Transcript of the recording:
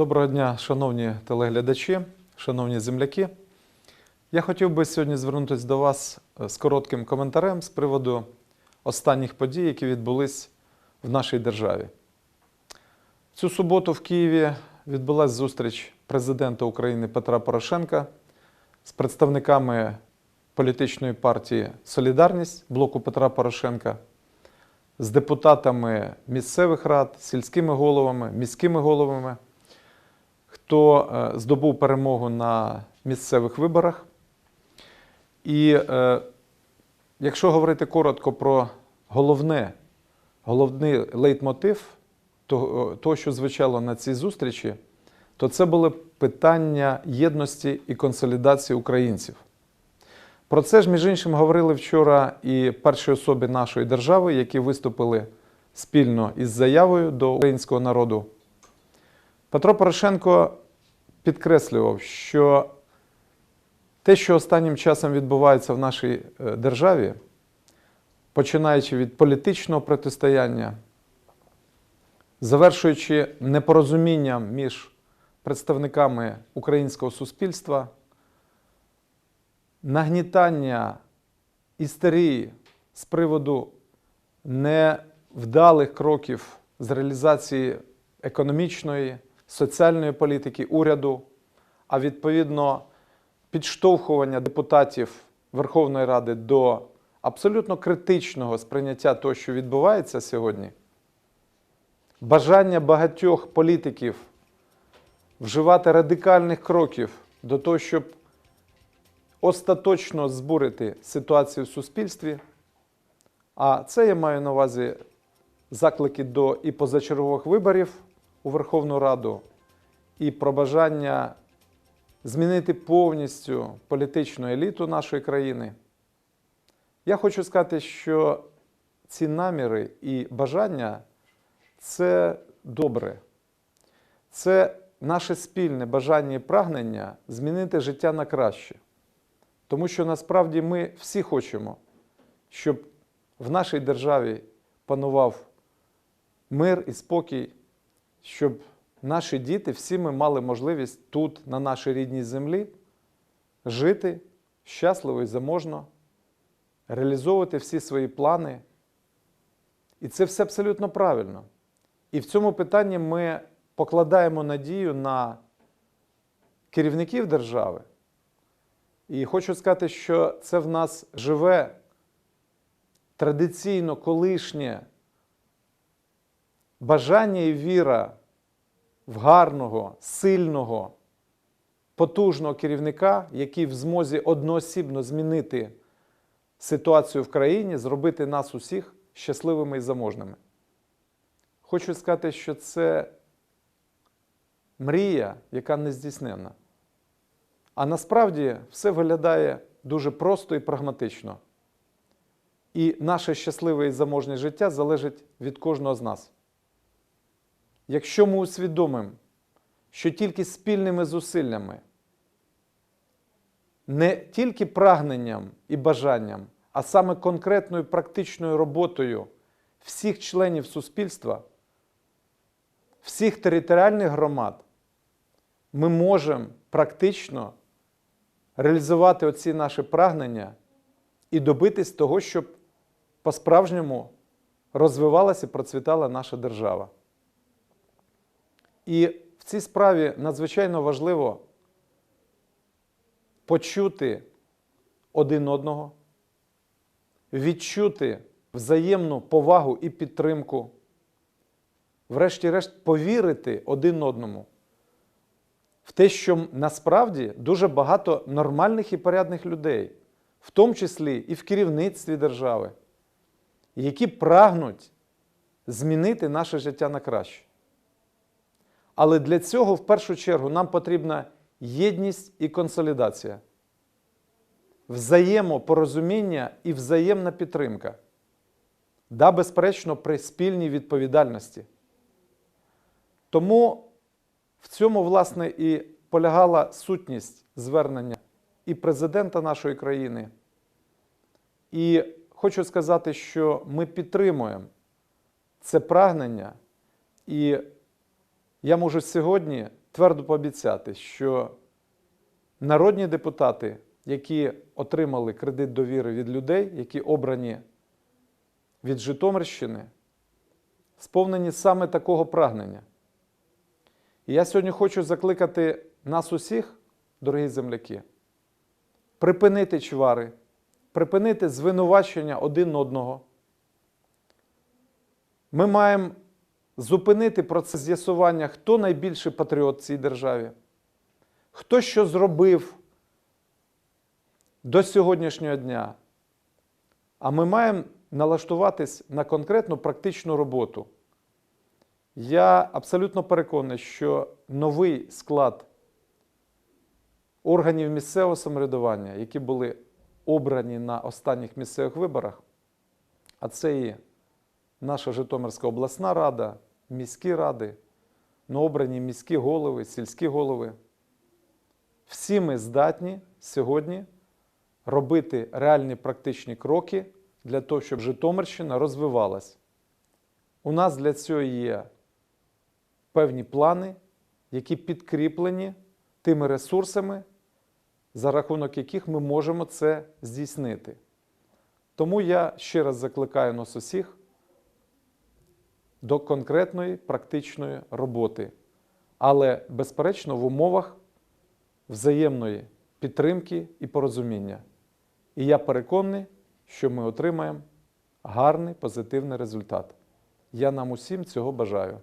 Доброго дня, шановні телеглядачі, шановні земляки. Я хотів би сьогодні звернутися до вас е, з коротким коментарем з приводу останніх подій, які відбулись в нашій державі. Цю суботу в Києві відбулася зустріч президента України Петра Порошенка з представниками політичної партії Солідарність блоку Петра Порошенка, з депутатами місцевих рад, сільськими головами, міськими головами хто е, здобув перемогу на місцевих виборах. І е, якщо говорити коротко про головне, головний лейтмотив того, того, що звучало на цій зустрічі, то це були питання єдності і консолідації українців. Про це ж, між іншим, говорили вчора і перші особи нашої держави, які виступили спільно із заявою до українського народу. Петро Порошенко підкреслював, що те, що останнім часом відбувається в нашій е, державі, починаючи від політичного протистояння, завершуючи непорозумінням між представниками українського суспільства, нагнітання істерії з приводу невдалих кроків з реалізації економічної, соціальної політики уряду, а відповідно підштовхування депутатів Верховної Ради до абсолютно критичного сприйняття того, що відбувається сьогодні, бажання багатьох політиків вживати радикальних кроків до того, щоб остаточно збурити ситуацію в суспільстві. А це я маю на увазі заклики до і позачергових виборів у Верховну Раду, і про бажання змінити повністю політичну еліту нашої країни. Я хочу сказати, що ці наміри і бажання це добре. Це наше спільне бажання і прагнення змінити життя на краще. Тому що насправді ми всі хочемо, щоб в нашій державі панував мир і спокій, щоб наші діти, всі ми мали можливість тут, на нашій рідній землі, жити щасливо і заможно, реалізовувати всі свої плани. І це все абсолютно правильно. І в цьому питанні ми покладаємо надію на керівників держави. І хочу сказати, що це в нас живе традиційно колишнє бажання і віра в гарного, сильного, потужного керівника, який в змозі одноосібно змінити ситуацію в країні, зробити нас усіх щасливими і заможними. Хочу сказати, що це мрія, яка не здійснена. А насправді все виглядає дуже просто і прагматично. І наше щасливе і заможне життя залежить від кожного з нас. Якщо ми усвідомимо, що тільки спільними зусиллями, не тільки прагненням і бажанням, а саме конкретною практичною роботою всіх членів суспільства, всіх територіальних громад, ми можемо практично реалізувати оці наші прагнення і добитись того, щоб по-справжньому розвивалася і процвітала наша держава. І в цій справі надзвичайно важливо почути один одного, відчути взаємну повагу і підтримку, врешті-решт повірити один одному в те, що насправді дуже багато нормальних і порядних людей, в тому числі і в керівництві держави, які прагнуть змінити наше життя на краще. Але для цього в першу чергу нам потрібна єдність і консолідація, взаємопорозуміння і взаємна підтримка. Да, безперечно, при спільній відповідальності. Тому в цьому, власне, і полягала сутність звернення і президента нашої країни. І хочу сказати, що ми підтримуємо це прагнення. І я можу сьогодні твердо пообіцяти, що народні депутати, які отримали кредит довіри від людей, які обрані від Житомирщини, сповнені саме такого прагнення. І я сьогодні хочу закликати нас усіх, дорогі земляки, припинити чвари, припинити звинувачення один одного. Ми маємо зупинити процес з'ясування, хто найбільший патріот в цій державі, хто що зробив до сьогоднішнього дня. А ми маємо налаштуватись на конкретну практичну роботу. Я абсолютно переконаний, що новий склад органів місцевого самоврядування, які були обрані на останніх місцевих виборах, а це і наша Житомирська обласна рада, міські ради, обрані міські голови, сільські голови. Всі ми здатні сьогодні робити реальні практичні кроки для того, щоб Житомирщина розвивалась. У нас для цього є певні плани, які підкріплені тими ресурсами, за рахунок яких ми можемо це здійснити. Тому я ще раз закликаю нас усіх до конкретної практичної роботи, але, безперечно, в умовах взаємної підтримки і порозуміння. І я переконаний, що ми отримаємо гарний позитивний результат. Я нам усім цього бажаю.